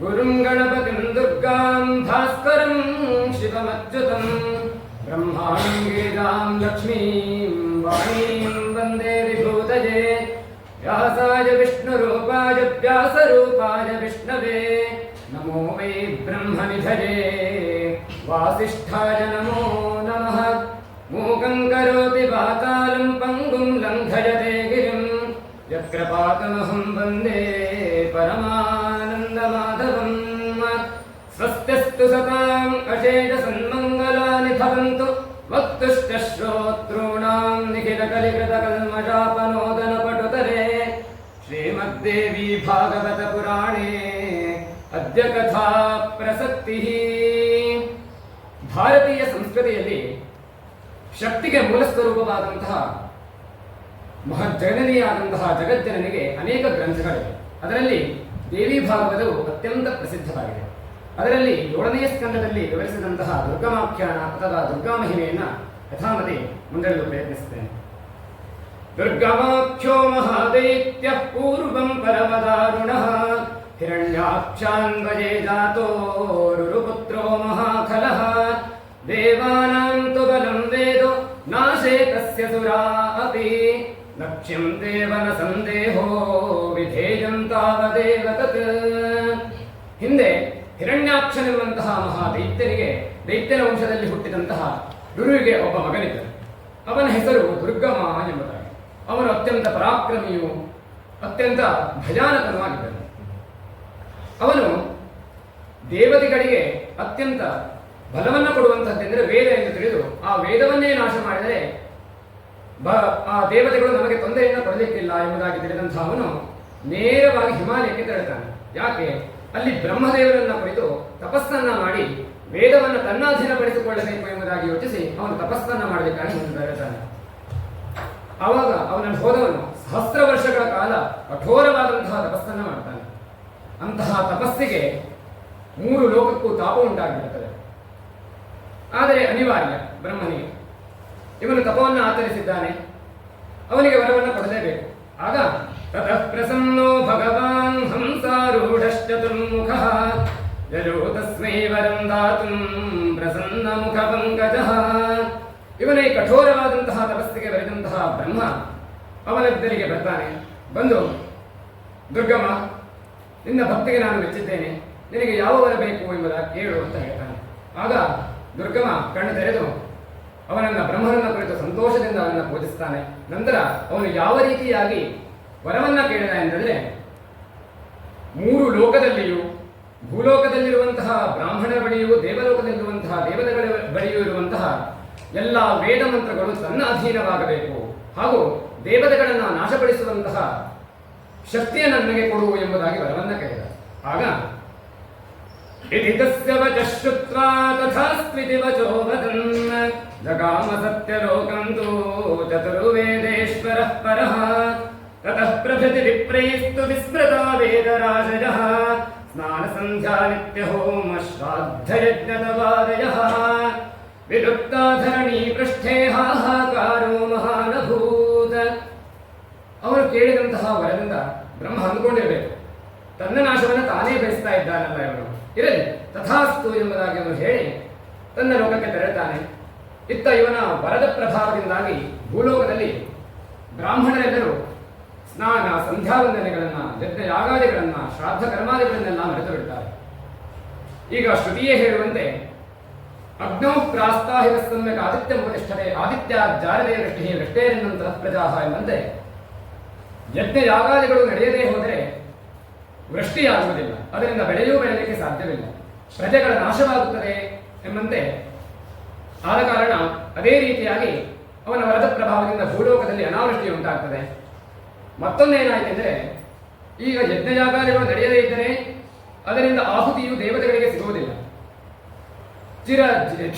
गुरुम् गणपतिम् दुर्गाम् भास्करम् शिवमच्युतम् ब्रह्माण्डेदाम् लक्ष्मीम् वाणीम् वन्दे विभूतये। व्यासाय विष्णुरूपाय व्यासरूपाय विष्णवे। नमो वै ब्रह्मनिधये वासिष्ठाय नमो नमः। मोकम् करोति वातालम् पङ्गुम् लङ्घयते। गिरिं यत्कृपातमहं वन्दे परमानन्दमाधवम् स्वस्त्यस्तु सताम् अशेषसन्मङ्गलानि भवन्तु वक्तुश्च श्रोतॄणां निखिलकलिकृतकल्मषापनोदनपटुतरे श्रीमद्देवी भागवतपुराणे अद्य कथा ಪ್ರಸಕ್ತಿಃ ಭಾರತೀಯ ಸಂಸ್ಕೃತಿಯಲ್ಲಿ ಶಕ್ತಿಗೆ ಮೂಲ ಸ್ವರೂಪವಾದಂತಹ ಮಹಜ್ಜನನಿಯಾದಂತಹ ಜಗಜ್ಜನನಿಗೆ ಅನೇಕ ಗ್ರಂಥಗಳಿವೆ. ಅದರಲ್ಲಿ ದೇವಿ ಭಾಗವತವು ಅತ್ಯಂತ ಪ್ರಸಿದ್ಧವಾಗಿದೆ. ಅದರಲ್ಲಿ ಏಳನೆಯ ಸ್ಕಂದದಲ್ಲಿ ವಿವರಿಸಿದಂತಹ ದುರ್ಗಮಾಖ್ಯಾನ ಅಥವಾ ದುರ್ಗಾ ಮಹಿಮೆಯನ್ನು ಯಥಾಮತಿ ಮುಂದೆರಲು ಪ್ರಯತ್ನಿಸುತ್ತೇನೆ. ದುರ್ಗಮಾಖ್ಯೋ ಮಹಾದೈತ್ಯ ಪೂರ್ವಂ ಪರಮದಾರುಣ ಹಿರಣ್ಯಾಕ್ಷಾನ್ವಯೇ ಜಾತೋ ರುರುಪುತ್ರೋ ಮಹಾಖಲಃ ತು ಬಲಂ ವೇದೋ ನಾಶೇ ತಸ್ಯ ಸುರಾ ಅಪಿ ಲಕ್ಷ್ಯಂ ದೇವನ ಸಂದೇಹೋ ವಿಧೇಯಂತಾವದೇವ ತತ್ ಹಿಂದೆ ಹಿರಣ್ಯಾಕ್ಷನೆಂಬಂತಹ ಮಹಾ ದೈತ್ಯನಿಗೆ ದೈತ್ಯನ ವಂಶದಲ್ಲಿ ಹುಟ್ಟಿದಂತಹ ಗುರುವಿಗೆ ಒಬ್ಬ ಮಗನಿದ್ದನು. ಅವನ ಹೆಸರು ದುರ್ಗಮ ಎಂಬುದಾಗಿ. ಅವನು ಅತ್ಯಂತ ಪರಾಕ್ರಮಿಯು ಅತ್ಯಂತ ಭಯಾನಕನವಾಗಿದ್ದನು ಅವನು ದೇವತೆಗಳಿಗೆ ಅತ್ಯಂತ ಬಲವನ್ನು ಕೊಡುವಂತಹದ್ದೆಂದರೆ ವೇದ ಎಂದು ತಿಳಿದು ಆ ವೇದವನ್ನೇ ನಾಶ ಮಾಡಿದರೆ ಆ ದೇವತೆಗಳು ನಮಗೆ ತೊಂದರೆಯನ್ನು ಕೊಡಲಿಕ್ಕಿಲ್ಲ ಎಂಬುದಾಗಿ ತಿಳಿದಂತಹ ಅವನು ನೇರವಾಗಿ ಹಿಮಾಲಯಕ್ಕೆ ತೆರಳುತ್ತಾನೆ. ಯಾಕೆ? ಅಲ್ಲಿ ಬ್ರಹ್ಮದೇವರನ್ನ ಕುರಿತು ತಪಸ್ಸನ್ನ ಮಾಡಿ ವೇದವನ್ನು ತನ್ನಾಧೀನಪಡಿಸಿಕೊಳ್ಳಬೇಕು ಎಂಬುದಾಗಿ ಯೋಚಿಸಿ ಅವನು ತಪಸ್ಸನ್ನ ಮಾಡಬೇಕಾಗಿ ಹೇಳುತ್ತಾನೆ ಆವಾಗ ಅವನನ್ನು ಹೋದವನು ಸಹಸ್ರ ವರ್ಷಗಳ ಕಾಲ ಕಠೋರವಾದಂತಹ ತಪಸ್ಸನ್ನ ಮಾಡ್ತಾನೆ. ಅಂತಹ ತಪಸ್ಸಿಗೆ ಮೂರು ಲೋಕಕ್ಕೂ ತಾಪ ಉಂಟಾಗಿರುತ್ತದೆ. ಆದರೆ ಅನಿವಾರ್ಯ ಬ್ರಹ್ಮನಿಗೆ. ಇವನು ತಪವನ್ನು ಆಚರಿಸಿದ್ದಾನೆ. ಅವನಿಗೆ ವರವನ್ನು ಕೊಡಲೇಬೇಕು. ಆಗ ತತಃ ಪ್ರಸನ್ನೋ ಭಗವಾನ್ ಹಂಸಾರೂಢಶ್ಚತುರ್ಮುಖ ಯಜೋ ತಸ್ಮೈ ವರಂ ದಾತುಂ ಪ್ರಸನ್ನ ಮುಖ ಪಂಕಜ. ಕಠೋರವಾದಂತಹ ತಪಸ್ಸಿಗೆ ಬರೆದಂತಹ ಬ್ರಹ್ಮ ಅವನ ಬೆಲೆಗೆ ಬರ್ತಾನೆ. ಬಂದು, ದುರ್ಗಮ್ಮ, ನಿನ್ನ ಭಕ್ತಿಗೆ ನಾನು ಮೆಚ್ಚಿದ್ದೇನೆ. ನಿನಗೆ ಯಾವ ವರ ಬೇಕು ಎಂಬುದ ಕೇಳು ಅಂತ ಹೇಳ್ತಾನೆ. ಆಗ ದುರ್ಗಮ ಕಣ್ಣು ತೆರೆದು ಅವನನ್ನ ಬ್ರಹ್ಮನನ್ನ ಕುರಿತು ಸಂತೋಷದಿಂದ ಅವನನ್ನು ಪೂಜಿಸ್ತಾನೆ. ನಂತರ ಅವನು ಯಾವ ರೀತಿಯಾಗಿ ವರವನ್ನ ಕೇಳಿದ ಎಂದರೆ, ಮೂರು ಲೋಕದಲ್ಲಿಯೂ, ಭೂಲೋಕದಲ್ಲಿರುವಂತಹ ಬ್ರಾಹ್ಮಣರ ಬಳಿಯೂ, ದೇವಲೋಕದಲ್ಲಿರುವಂತಹ ದೇವತೆಗಳ ಬಳಿಯೂ ಇರುವಂತಹ ಎಲ್ಲ ವೇದ ಮಂತ್ರಗಳು ತನ್ನ ಅಧೀನವಾಗಬೇಕು. ಹಾಗೂ ದೇವತೆಗಳನ್ನು ನಾಶಪಡಿಸುವಂತಹ ಶಕ್ತಿಯನ್ನು ನನಗೆ ಕೊಡು ಎಂಬುದಾಗಿ ವರವನ್ನ ಕೇಳಿದ. ಆಗ ವಚಶ್ರುತ್ರ ತಥಾ ಸ್ಮೃತಿ ವಚೋ ವದನ್. वचो वदन् जगाम सत्यलोकम् तु चतुर्वेदेश्वरः परः ततः प्रभृति विप्रैस्तु विस्मृता वेदराजयः स्नानसन्ध्या नित्यहोम श्राद्धयज्ञतवादयः विलुप्ता धरणी पृष्ठे हाहाकारो महानभूत ಅವನು ಕೇಳಿದಂತಹ ವರದಿಂದ ಬ್ರಹ್ಮ ಅಂದ್ಕೊಂಡಿರಬೇಕು ತನ್ನ ನಾಶವನ್ನು ತಾನೇ ಬಯಸ್ತಾ ಇದ್ದಾನಲ್ಲ ಇವನು ಇರಲಿ ತಥಾಸ್ತು ಎಂಬುದಾಗಿ ಅವನು ಹೇಳಿ ತನ್ನ ಲೋಕಕ್ಕೆ ತೆರಳುತ್ತಾನೆ ಇತ್ತ ಇವನ ವರದ ಪ್ರಭಾವದಿಂದಾಗಿ ಭೂಲೋಕದಲ್ಲಿ ಬ್ರಾಹ್ಮಣರೆಲ್ಲರೂ ಸ್ನಾನ ಸಂಧ್ಯಾವಂದನೆಗಳನ್ನು ಯಜ್ಞ ಯಾಗಾದಿಗಳನ್ನ ಶ್ರಾದ್ದ ಕರ್ಮಾದಿಗಳನ್ನೆಲ್ಲ ಮರೆತು ಬಿಡ್ತಾರೆ ಈಗ ಶ್ರುತಿಯೇ ಹೇಳುವಂತೆ ಅಗ್ನೌ ಪ್ರಾಸ್ತಾಹಿತ ಸಮ್ಯಕ್ ಆದಿತ್ಯ ಉಪತಿಷ್ಠತೆ ಆದಿತ್ಯ ಜಾರದೇ ವೃಷ್ಟಿ ವೃಷ್ಟೇರೆನ್ನಂತಹ ಪ್ರಜಾಹ ಎಂಬಂತೆ ಯಜ್ಞ ಯಾಗಾದಿಗಳು ನಡೆಯದೇ ಹೋದರೆ ವೃಷ್ಟಿಯಾಗುವುದಿಲ್ಲ. ಅದರಿಂದ ಬೆಳೆಯೂ ಬೆಳೆಯಲಿಕ್ಕೆ ಸಾಧ್ಯವಿಲ್ಲ. ಪ್ರಜೆಗಳ ನಾಶವಾಗುತ್ತದೆ ಎಂಬಂತೆ ಆದ ಕಾರಣ ಅದೇ ರೀತಿಯಾಗಿ ಅವನ ವರದ ಪ್ರಭಾವದಿಂದ ಭೂಲೋಕದಲ್ಲಿ ಅನಾವೃಷ್ಟಿ ಉಂಟಾಗ್ತದೆ. ಮತ್ತೊಂದೇನಾಯಿತೆಂದರೆ ಈಗ ಯಜ್ಞಯಾಗಾದಿಗಳು ನಡೆಯದೇ ಇದ್ದರೆ ಅದರಿಂದ ಆಹುತಿಯು ದೇವತೆಗಳಿಗೆ ಸಿಗುವುದಿಲ್ಲ. ಚಿರ,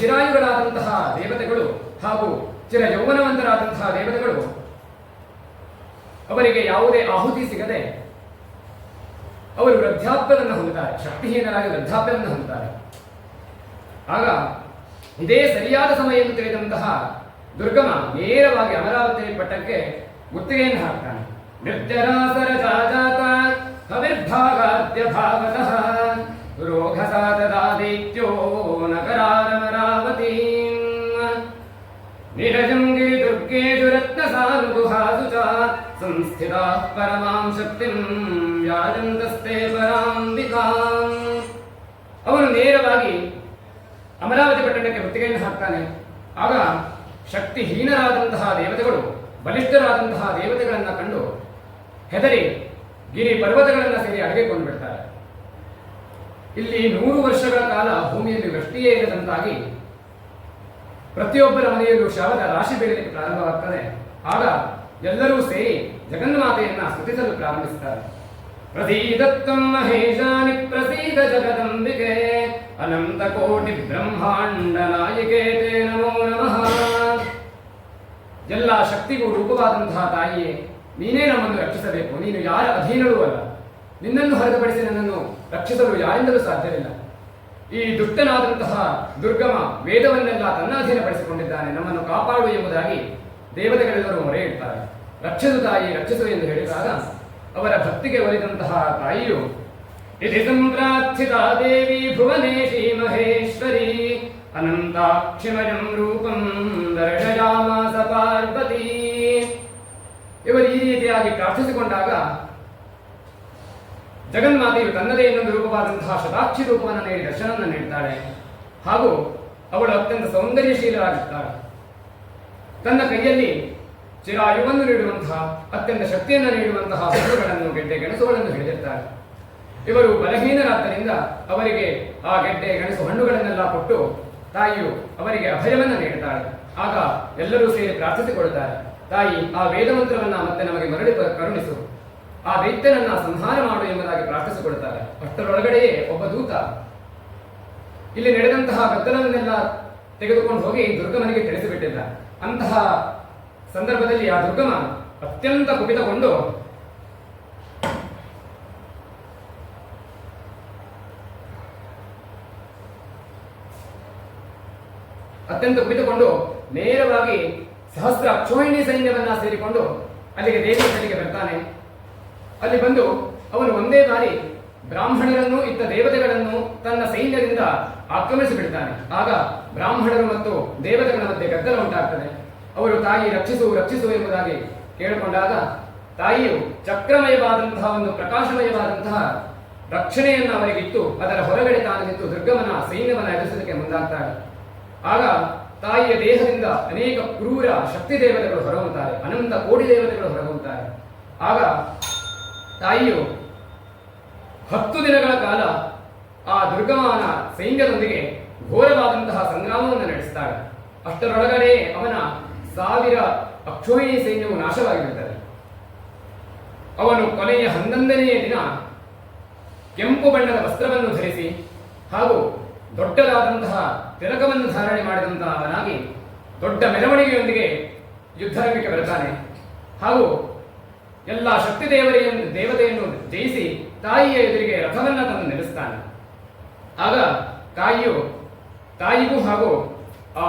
ಚಿರಾಯುಗಳಾದಂತಹ ದೇವತೆಗಳು ಹಾಗೂ ಚಿರ ಯೌವನವಂತರಾದಂತಹ ದೇವತೆಗಳು ಅವರಿಗೆ ಯಾವುದೇ ಆಹುತಿ ಸಿಗದೆ ಅವರು ವೃದ್ಧಾಪ್ಯವನ್ನು ಹೊಂದುತ್ತಾರೆ. ಶಕ್ತಿಹೀನರಾಗಿ ವೃದ್ಧಾಪ್ಯವನ್ನು ಹೊಂದುತ್ತಾರೆ. ಆಗ ಇದೇ ಸರಿಯಾದ ಸಮಯ ಎಂದು ತಿಳಿದಂತಹ ದುರ್ಗಮ ನೇರವಾಗಿ ಅಮರಾವತಿ ಪಟ್ಟಕ್ಕೆ ಮುತ್ತಿಗೆಯನ್ನು ಹಾಕ್ತಾನೆ ನೃತ್ಯರಾಸರ ಜಾಜಾತ ಕವಿರ್ಭಾಗಾದ್ಯ ಭಾಗತಃ ರೋಗ ಸಾಧದಾದಿತ್ಯೋ ನಗರಾರಮರಾವತಿ ನೀರಜಂ ಗಿರಿ ದುರ್ಗೇಶು ರತ್ನ ಸಾನುಗುಹಾಸು ಚ ಸಂಸ್ಥಿತಾ ಪರಮಾಂ ಶಕ್ತಿಂ ಯಾಜಂತಸ್ತೆ ಪರಾಂಬಿಕಾಂ ಅವನು ನೇರವಾಗಿ ಅಮರಾವತಿ ಪಟ್ಟಣಕ್ಕೆ ಮುತ್ತಿಗೆಯನ್ನು ಹಾಕ್ತಾನೆ. ಆಗ ಶಕ್ತಿಹೀನರಾದಂತಹ ದೇವತೆಗಳು, ಬಲಿಷ್ಠರಾದಂತಹ ದೇವತೆಗಳನ್ನು ಕಂಡು ಹೆದರಿ ಗಿರಿ ಪರ್ವತಗಳನ್ನು ಸೇರಿ ಅಡಗಿಕೊಂಡು ಬಿಡ್ತಾರೆ. ಇಲ್ಲಿ ನೂರು ವರ್ಷಗಳ ಕಾಲ ಭೂಮಿಯಲ್ಲಿ ವೃಷ್ಟಿಯೇ ಇಲ್ಲದಂತಾಗಿ ಪ್ರತಿಯೊಬ್ಬರ ಮನೆಯಲ್ಲೂ ಶವದ ರಾಶಿ ಬೀಳಲಿಕ್ಕೆ ಪ್ರಾರಂಭವಾಗ್ತದೆ. ಆಗ ಎಲ್ಲರೂ ಸೇರಿ ಜಗನ್ಮಾತೆಯನ್ನ ಸ್ತುತಿಸಲು ಪ್ರಾರಂಭಿಸುತ್ತಾರೆ ಪ್ರಸೀದತ್ತಂ ಮಹೇಶಾನಿ ಪ್ರಸೀದ ಜಗದಂಬಿಕೆ. ಅನಂತ ಕೋಟಿ ಬ್ರಹ್ಮಾಂಡ ನಾಯಕೇತೆ ನಮೋ ನಮಃ. ಎಲ್ಲ ಶಕ್ತಿಗೂ ರೂಪವಾದಂತಹ ತಾಯಿಯೇ, ನೀನೇ ನಮ್ಮನ್ನು ರಕ್ಷಿಸಬೇಕು. ನೀನು ಯಾರ ಅಧೀನವೂ ಅಲ್ಲ. ನಿನ್ನನ್ನು ಹೊರತುಪಡಿಸಿ ನನ್ನನ್ನು ರಕ್ಷಿಸಲು ಯಾರಿಂದಲೂ ಸಾಧ್ಯವಿಲ್ಲ. ಈ ದುಷ್ಟನಾದಂತಹ ದುರ್ಗಮ ವೇದವನ್ನೆಲ್ಲ ತನ್ನ ಅಧೀನಪಡಿಸಿಕೊಂಡಿದ್ದಾನೆ ನಮ್ಮನ್ನು ಕಾಪಾಡು ಎಂಬುದಾಗಿ ದೇವತೆಗಳೆಲ್ಲರೂ ಮೊರೆ ಇಡ್ತಾರೆ ರಕ್ಷಿಸು ತಾಯಿ, ರಕ್ಷಿಸು ಎಂದು ಹೇಳಿದಾಗ ಅವರ ಭಕ್ತಿಗೆ ಒಲಿದಂತಹ ತಾಯಿಯು सम्प्रार्थिता ದೇವಿ ಭುವನೇಶಿ ಮಹೇಶ್ವರಿ ಅನಂತಾಕ್ಷಿಮಯಂ ರೂಪಂ दर्शयामास ಪಾರ್ವತಿ ಇವರು ಈ ರೀತಿಯಾಗಿ ಪ್ರಾರ್ಥಿಸಿಕೊಂಡಾಗ ಜಗನ್ಮಾತೆಯು ತನ್ನದೇ ಇನ್ನೊಂದು ರೂಪವಾದಂತಹ ಶತಾಕ್ಷಿ ರೂಪವನ್ನು ನೀಡಿ ದರ್ಶನವನ್ನು ನೀಡ್ತಾಳೆ. ಹಾಗೂ ಅವಳು ಅತ್ಯಂತ ಸೌಂದರ್ಯಶೀಲರಾಗಿರ್ತಾಳೆ. ತನ್ನ ಕೈಯಲ್ಲಿ ಚಿರಾಯುವನ್ನು ನೀಡುವಂತಹ, ಅತ್ಯಂತ ಶಕ್ತಿಯನ್ನು ನೀಡುವಂತಹ ಹಣ್ಣುಗಳನ್ನು ಗೆಡ್ಡೆ ಗೆಣಸುಗಳನ್ನು ಹಿಡಿದಿರ್ತಾಳೆ. ಇವರು ಬಲಹೀನರಾದ್ದರಿಂದ ಅವರಿಗೆ ಆ ಗೆಡ್ಡೆ ಗೆಣಸು ಹಣ್ಣುಗಳನ್ನೆಲ್ಲ ಕೊಟ್ಟು ತಾಯಿಯು ಅವರಿಗೆ ಅಭಯವನ್ನು ನೀಡುತ್ತಾಳೆ. ಆಗ ಎಲ್ಲರೂ ಸೇರಿ ಪ್ರಾರ್ಥಿಸಿಕೊಳ್ಳುತ್ತಾರೆ. ತಾಯಿ, ಆ ವೇದ ಮಂತ್ರವನ್ನ ಮತ್ತೆ ನಮಗೆ ಮರಳಿ ಕರುಣಿಸು. ಆ ದೈತ್ಯನನ್ನ ಸಂಹಾರ ಮಾಡು ಎಂಬುದಾಗಿ ಪ್ರಾರ್ಥಿಸಿಕೊಳ್ಳುತ್ತಾರೆ. ಅಷ್ಟರೊಳಗಡೆಯೇ ಒಬ್ಬ ದೂತ ಇಲ್ಲಿ ನಡೆದಂತಹ ಗದ್ದಲವನ್ನೆಲ್ಲ ತೆಗೆದುಕೊಂಡು ಹೋಗಿ ದುರ್ಗಮನಿಗೆ ತಿಳಿಸಿಬಿಟ್ಟಿದ್ದ. ಅಂತಹ ಸಂದರ್ಭದಲ್ಲಿ ಆ ದುರ್ಗಮ ಅತ್ಯಂತ ಕುಪಿತಗೊಂಡು ಅತ್ಯಂತ ಕುಳಿತುಕೊಂಡು ನೇರವಾಗಿ ಸಹಸ್ರ ಚೋಹಿಣಿ ಸೈನ್ಯವನ್ನ ಸೇರಿಕೊಂಡು ಅಲ್ಲಿಗೆ ದೇವಿ ಕಡೆಗೆ ಬರ್ತಾನೆ. ಅಲ್ಲಿ ಬಂದು ಅವನು ಒಂದೇ ಬಾರಿ ಬ್ರಾಹ್ಮಣರನ್ನು, ಇತ್ತ ದೇವತೆಗಳನ್ನು ತನ್ನ ಸೈನ್ಯದಿಂದ ಆಕ್ರಮಿಸಿಬಿಡ್ತಾನೆ. ಆಗ ಬ್ರಾಹ್ಮಣರು ಮತ್ತು ದೇವತೆಗಳ ಮಧ್ಯೆ ಗದ್ದಲ ಉಂಟಾಗ್ತದೆ. ಅವರು ತಾಯಿ ರಕ್ಷಿಸು ರಕ್ಷಿಸು ಎಂಬುದಾಗಿ ಕೇಳಿಕೊಂಡಾಗ ತಾಯಿಯು ಚಕ್ರಮಯವಾದಂತಹ ಒಂದು ಪ್ರಕಾಶಮಯವಾದಂತಹ ರಕ್ಷಣೆಯನ್ನು ಅವರಿಗಿತ್ತು ಅದರ ಹೊರಗಡೆ ತಾನು ನಿಂತು ದುರ್ಗಮನ ಸೈನ್ಯವನ್ನು ಎದುರಿಸಲಿಕ್ಕೆ ಮುಂದಾಗ್ತಾಳೆ. ಆಗ ತಾಯಿಯ ದೇಹದಿಂದ ಅನೇಕ ಕ್ರೂರ ಶಕ್ತಿ ದೇವತೆಗಳು ಹೊರಹೊಂತಾರೆ ಅನಂತ ಕೋಟಿ ದೇವತೆಗಳು ಹೊರಹೊಂತಾರೆ ಆಗ ತಾಯಿಯು ಹತ್ತು ದಿನಗಳ ಕಾಲ ಆ ದುರ್ಗಮಾನ ಸೈನ್ಯದೊಂದಿಗೆ ಘೋರವಾದಂತಹ ಸಂಗ್ರಾಮವನ್ನು ನಡೆಸ್ತಾಳೆ. ಅಷ್ಟರೊಳಗಡೆ ಅವನ ಸಾವಿರ ಅಕ್ಷೋಹಿಣಿ ಸೈನ್ಯವು ನಾಶವಾಗಿರುತ್ತದೆ ಅವನು ಕೊನೆಯ ಹನ್ನೊಂದನೆಯ ದಿನ ಕೆಂಪು ಬಣ್ಣದ ವಸ್ತ್ರವನ್ನು ಧರಿಸಿ ಹಾಗೂ ದೊಡ್ಡದಾದಂತಹ ತಿಲಕವನ್ನು ಧಾರಣೆ ಮಾಡಿದಂತಹ ಅವನಾಗಿ ದೊಡ್ಡ ಮೆರವಣಿಗೆಯೊಂದಿಗೆ ಯುದ್ಧರಂಗಕ್ಕೆ ಬರುತ್ತಾನೆ ಹಾಗೂ ಎಲ್ಲ ಶಕ್ತಿ ದೇವರೆಯನ್ನು ದೇವತೆಯನ್ನು ಜಯಿಸಿ ತಾಯಿಯ ಎದುರಿಗೆ ರಥವನ್ನು ತಂದು ನಿಲ್ಲಿಸ್ತಾನೆ. ಆಗ ತಾಯಿಯು ತಾಯಿಗೂ ಹಾಗೂ ಆ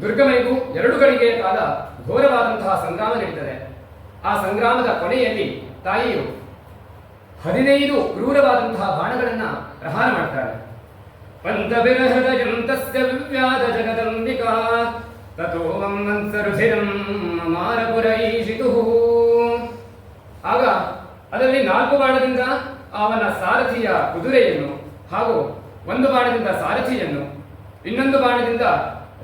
ದುರ್ಗಮನಿಗೂ ಎರಡು ಗಳಿಗೆ ಕಾಲ ಘೋರವಾದಂತಹ ಸಂಗ್ರಾಮ ನಡೀತದೆ. ಆ ಸಂಗ್ರಾಮದ ಕೊನೆಯಲ್ಲಿ ತಾಯಿಯು ಹದಿನೈದು ಕ್ರೂರವಾದಂತಹ ಬಾಣಗಳನ್ನ ಪ್ರಹಾರ ಮಾಡ್ತಾಳೆ. ಆಗ ಅದರಲ್ಲಿ ನಾಲ್ಕು ಬಾಣದಿಂದ ಅವನ ಸಾರಥಿಯ ಕುದುರೆಯನ್ನು ಹಾಗೂ ಒಂದು ಬಾಣದಿಂದ ಸಾರಥಿಯನ್ನು, ಇನ್ನೊಂದು ಬಾಣದಿಂದ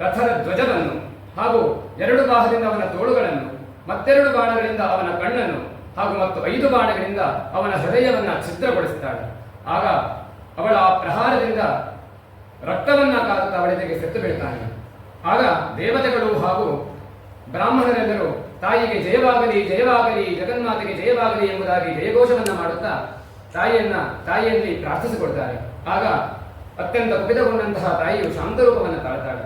ರಥದ ಧ್ವಜವನ್ನು ಹಾಗೂ ಎರಡು ಬಾಹದಿಂದ ಅವನ ತೋಳುಗಳನ್ನು, ಮತ್ತೆರಡು ಬಾಣಗಳಿಂದ ಅವನ ಕಣ್ಣನ್ನು ಹಾಗೂ ಮತ್ತು ಐದು ಬಾಣಗಳಿಂದ ಅವನ ಹೃದಯವನ್ನು ಛಿದ್ರಗೊಳಿಸುತ್ತಾಳೆ ಆಗ ಅವಳ ಆ ಪ್ರಹಾರದಿಂದ ರಕ್ತವನ್ನ ಕಾರುತ್ತಾ ಅವಳಿಗೆ ಸೆತ್ತು ಬೀಳ್ತಾನೆ. ಆಗ ದೇವತೆಗಳು ಹಾಗೂ ಬ್ರಾಹ್ಮಣರೆಲ್ಲರೂ ತಾಯಿಗೆ ಜಯವಾಗಲಿ ಜಯವಾಗಲಿ, ಜಗನ್ಮಾತೆಗೆ ಜಯವಾಗಲಿ ಎಂಬುದಾಗಿ ಜಯಘೋಷವನ್ನ ಮಾಡುತ್ತಾ ತಾಯಿಯನ್ನ, ತಾಯಿಯಲ್ಲಿ ಪ್ರಾರ್ಥಿಸಿಕೊಡ್ತಾರೆ. ಆಗ ಅತ್ಯಂತ ಕುಪಿತಗೊಂಡಂತಹ ತಾಯಿಯು ಶಾಂತರೂಪವನ್ನು ತಾಳ್ತಾಳೆ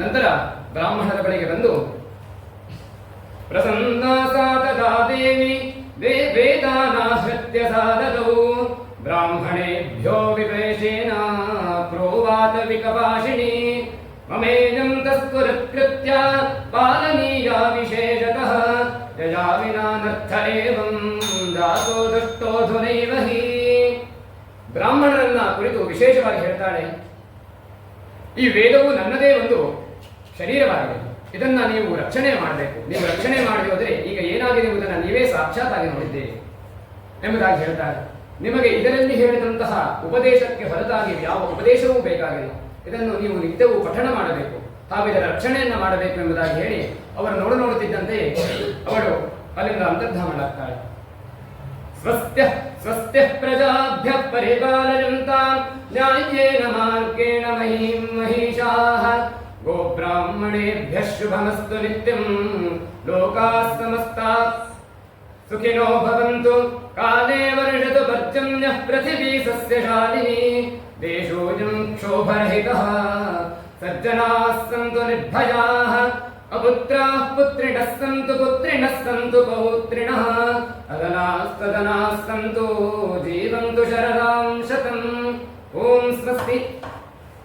ನಂತರ ಬ್ರಾಹ್ಮಣರ ಬಳಿಗೆ ಬಂದು, ಪ್ರಸನ್ನ ಮಮೇಜಂ ತಸ್ಪುರತ್ಕೃತ್ಯ ಪಾಲನೀಯಾ ವಿಶೇಷತಃ ಯಯಾ ವಿನಾನರ್ಥ ಏವಂ ದಾಸೋ ದುಷ್ಟೋಧುನೈವ ಹಿ ಬ್ರಾಹ್ಮಣರನ್ನ ಕುರಿತು ವಿಶೇಷವಾಗಿ ಹೇಳ್ತಾಳೆ, ಈ ವೇದವು ನನ್ನದೇ ಒಂದು ಶರೀರವಾಗಿದೆ. ಇದನ್ನ ನೀವು ರಕ್ಷಣೆ ಮಾಡಬೇಕು. ನೀವು ರಕ್ಷಣೆ ಮಾಡಿ ಹೋದರೆ ಈಗ ಏನಾಗಿದೆ ಎಂಬುದನ್ನು ನೀವೇ ಸಾಕ್ಷಾತ್ತಾಗಿ ನೋಡಿದ್ದೀರಿ ಎಂಬುದಾಗಿ ಹೇಳ್ತಾರೆ ನಿಮಗೆ ಇದರಲ್ಲಿ ಹೇಳಿದಂತಹ ಉಪದೇಶಕ್ಕೆ ಹೊರತಾಗಿ ಯಾವ ಉಪದೇಶವೂ ಬೇಕಾಗಿಲ್ಲ. ಇದನ್ನು ನೀವು ನಿತ್ಯವೂ ಪಠಣ ಮಾಡಬೇಕು. ತಾವಿದರ ರಕ್ಷಣೆಯನ್ನು ಮಾಡಬೇಕು ಎಂಬುದಾಗಿ ಹೇಳಿ ಅವರು ನೋಡು ನೋಡುತ್ತಿದ್ದಂತೆ ಅವಳು ಅಲ್ಲಿಂದ ಅಂತರ್ಧಾಮಳಾಗ್ತಾಳೆ ಸ್ವಸ್ತ್ಯ ಸ್ವಸ್ತ್ಯ ಪ್ರಜಾಭ್ಯ ಪರಿಪಾಲಯಂತಾಂ ನ್ಯಾಯೇನ ಮಾರ್ಗೇಣ ಮಹೀಂ ಮಹಿಷಾಃ ಗೋಬ್ರಾಹ್ಮಣೇಭ್ಯ ಶುಭಮಸ್ತು ನಿತ್ಯಂ ಲೋಕಾಃ ಸಮಸ್ತಾಃ ಸುಖಿನೋ ಭವಂತು ಕಾಲೇ ವರ್ಷತು ಪರ್ಜನ್ಯಃ ಪೃಥಿವೀ ಸಸ್ಯಶಾಲಿನಿ देशोऽयं क्षोभरहितः सज्जनाः सन्तु निर्भयाः अपुत्राः पुत्रिणः सन्तु पुत्रिणः सन्तु पौत्रिणः अदनास्तदनाः सन्तु जीवन्तु शरदां शतम् ॐ स्वस्ति